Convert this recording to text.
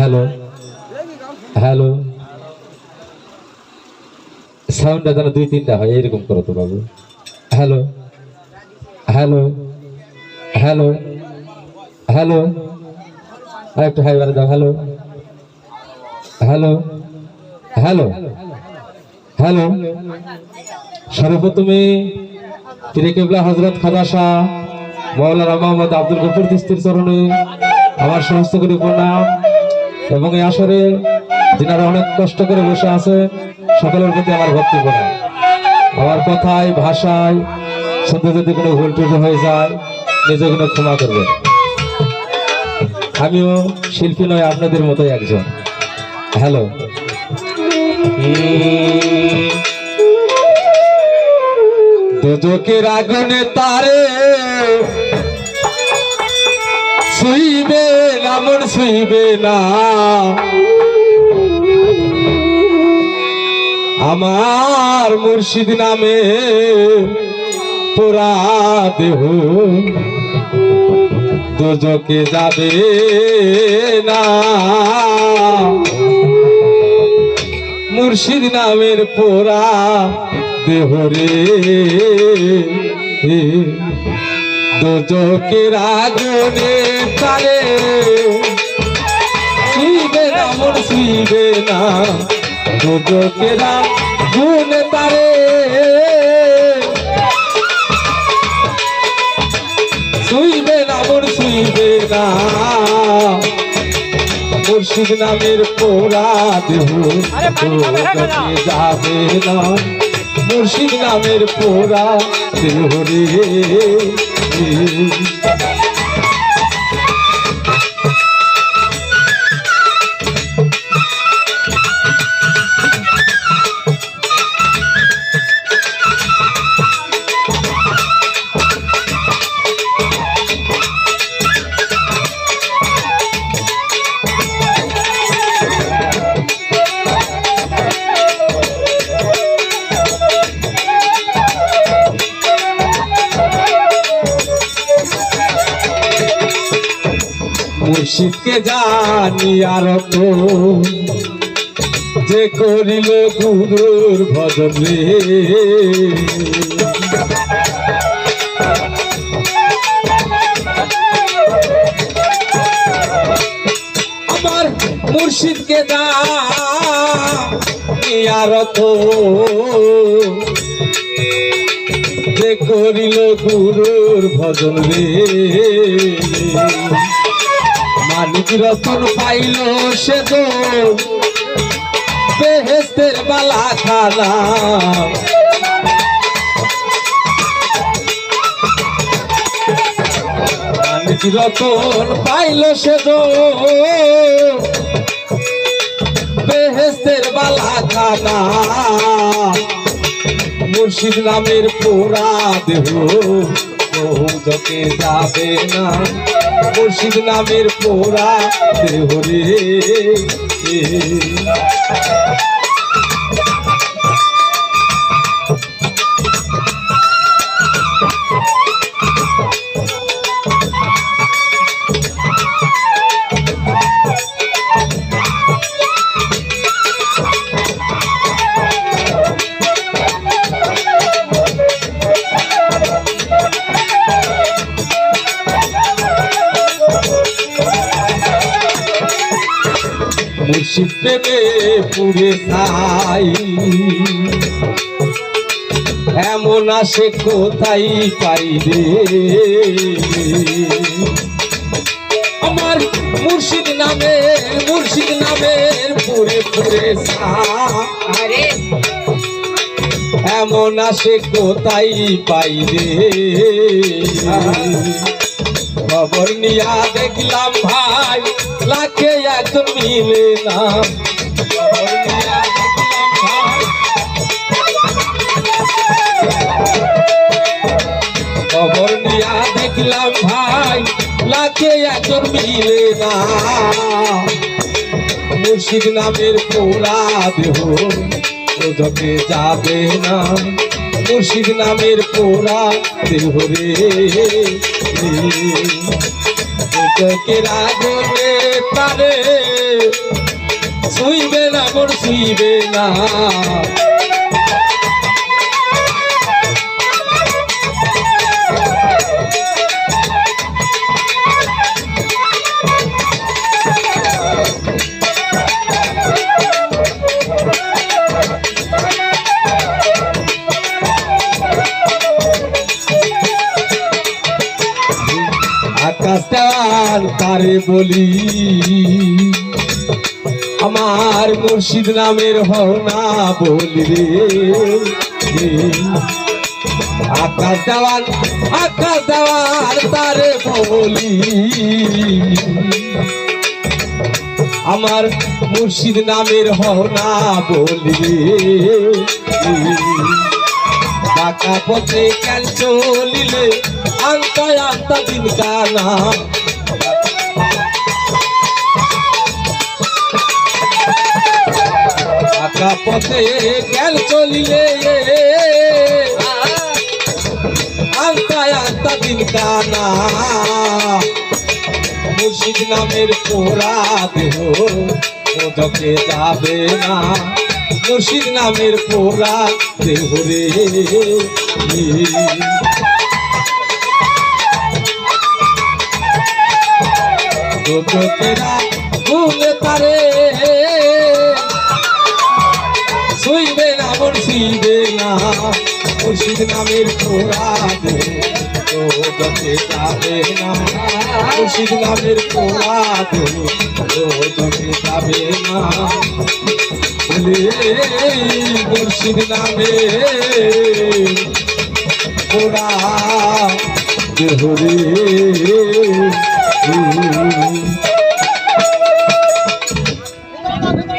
Hello hello সাউন্ডটা যেন দুই, তিনটা হয় এরকম করো তো বাবু। হ্যালো হ্যালো হ্যালো হ্যালো আর একটু হাই বারে দাও হ্যালো হ্যালো হ্যালো হ্যালো সর্বপ্রথমে পীরে কেবলা হজরত খাদা শাহ মৌলানা মোহাম্মদ আব্দুল গফুর তিস্তির চরণে আমার সমস্ত করে প্রণাম। এবং এই আসরে যিনারা অনেক কষ্ট করে বসে আছে, সকলের প্রতি আমার ভক্তি প্রণাম আমার কথায়, ভাষায় শুনতে যদি কোনো ভুল টুল হয়ে যায়, নিজে কোনো ক্ষমা করবে আমিও শিল্পী নয়, আপনাদের মতোই একজন। হ্যালো। দুজকের আগুনে তারে শুইবে না, মন না। আমার মুর্শিদ নামে পোড়া দেহ দুজকে যাবে না। মুর্শিদ নামের পোড়া দেহরে দুজকের আগুনে তারে শুইবে না মন শুইবে না দুজকের আগুনে তারে শুইবে না মন শুইবে না মুর্শিদ নামের পোড়া দেহ। যাবে না। মুর্শিদ নামের পোড়া দেহ মুর্শিদকে জানি আর তো। যে করিল গুরুর ভজন আমার মুর্শিদকে জানি আর তো। যে করিল গুরুর ভজন মালিক রতন পাইল সে তো। বেহেস্তের বালা খানা মালিক রতন পাইল সে তো। বেহেস্তের বালা খানা মুর্শিদ নামের পোড়া দেহ। যকে যাবে না। মুর্শিদ নামের পোড়া দেহ প্রেমে পুরে সাই এমন আসে কোথায় পাই রে? আমার মুর্শিদ নামের মুর্শিদ নামের পুরে পুরে এমন আসে কোথায় পাই রে? খবর নিয়া দেখলাম ভাই। মিলে না খবর নিয়া দেখলাম ভাই, লাখে একজন মিলে না। মুর্শিদ নামের পোড়া দেহ যাবে না। মুর্শিদ নামের পোড়া দেহ রে। ওজকে রাগনে তারে শুইবে না মোর শুইবে না আকাশ তারে বলি আমার মুর্শিদ নামের হনা বলি রে। আকাশ দেওয়াল আকাশ দেওয়াল তারে বলি। আমার মুর্শিদ নামের হনা বলি রে। টাকা পথে কেন চলিলে আন্তা আন্তা দিন কানা টাকা পথে কেন চলিলে। আন্তা আন্তা দিন কানা মুর্শিদ নামের পোড়া দেহ মোদকে যাবে না। মুর্শিদ নামের পোড়া দেহ রে। তেরা মুর্শিদ নামের দেহ জগতে যাবে না মুর্শিদ নামের দেহ জগতে যাবে না মুর্শিদ নামে পোড়া দেহ রে